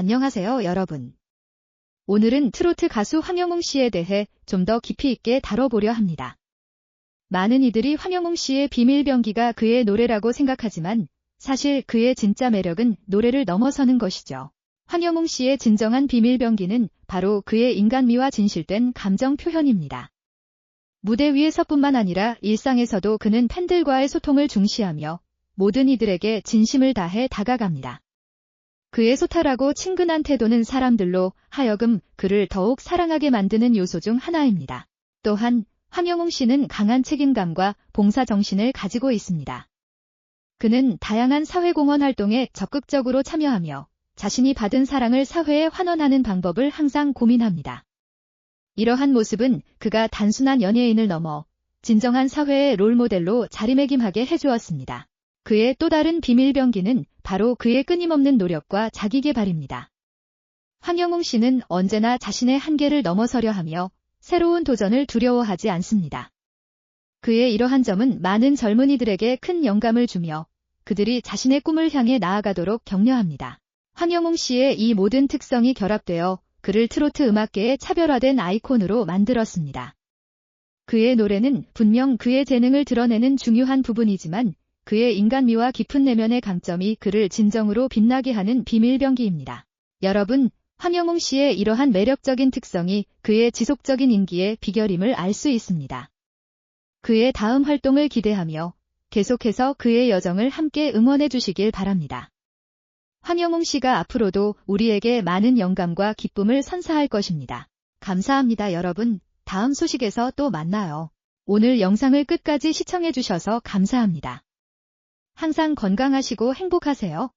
안녕하세요, 여러분. 오늘은 트로트 가수 황영웅 씨에 대해 좀 더 깊이 있게 다뤄보려 합니다. 많은 이들이 황영웅 씨의 비밀병기가 그의 노래라고 생각하지만 사실 그의 진짜 매력은 노래를 넘어서는 것이죠. 황영웅 씨의 진정한 비밀병기는 바로 그의 인간미와 진실된 감정 표현입니다. 무대 위에서뿐만 아니라 일상에서도 그는 팬들과의 소통을 중시하며 모든 이들에게 진심을 다해 다가갑니다. 그의 소탈하고 친근한 태도는 사람들로 하여금 그를 더욱 사랑하게 만드는 요소 중 하나입니다. 또한 황영웅 씨는 강한 책임감과 봉사 정신을 가지고 있습니다. 그는 다양한 사회공헌 활동에 적극적으로 참여하며 자신이 받은 사랑을 사회에 환원하는 방법을 항상 고민합니다. 이러한 모습은 그가 단순한 연예인을 넘어 진정한 사회의 롤모델로 자리매김하게 해주었습니다. 그의 또 다른 비밀병기는 바로 그의 끊임없는 노력과 자기개발입니다. 황영웅 씨는 언제나 자신의 한계를 넘어서려 하며 새로운 도전을 두려워하지 않습니다. 그의 이러한 점은 많은 젊은이들에게 큰 영감을 주며 그들이 자신의 꿈을 향해 나아가도록 격려합니다. 황영웅 씨의 이 모든 특성이 결합되어 그를 트로트 음악계의 차별화된 아이콘으로 만들었습니다. 그의 노래는 분명 그의 재능을 드러내는 중요한 부분이지만 그의 인간미와 깊은 내면의 강점이 그를 진정으로 빛나게 하는 비밀병기입니다. 여러분, 황영웅 씨의 이러한 매력적인 특성이 그의 지속적인 인기의 비결임을 알 수 있습니다. 그의 다음 활동을 기대하며 계속해서 그의 여정을 함께 응원해 주시길 바랍니다. 황영웅 씨가 앞으로도 우리에게 많은 영감과 기쁨을 선사할 것입니다. 감사합니다, 여러분. 다음 소식에서 또 만나요. 오늘 영상을 끝까지 시청해 주셔서 감사합니다. 항상 건강하시고 행복하세요.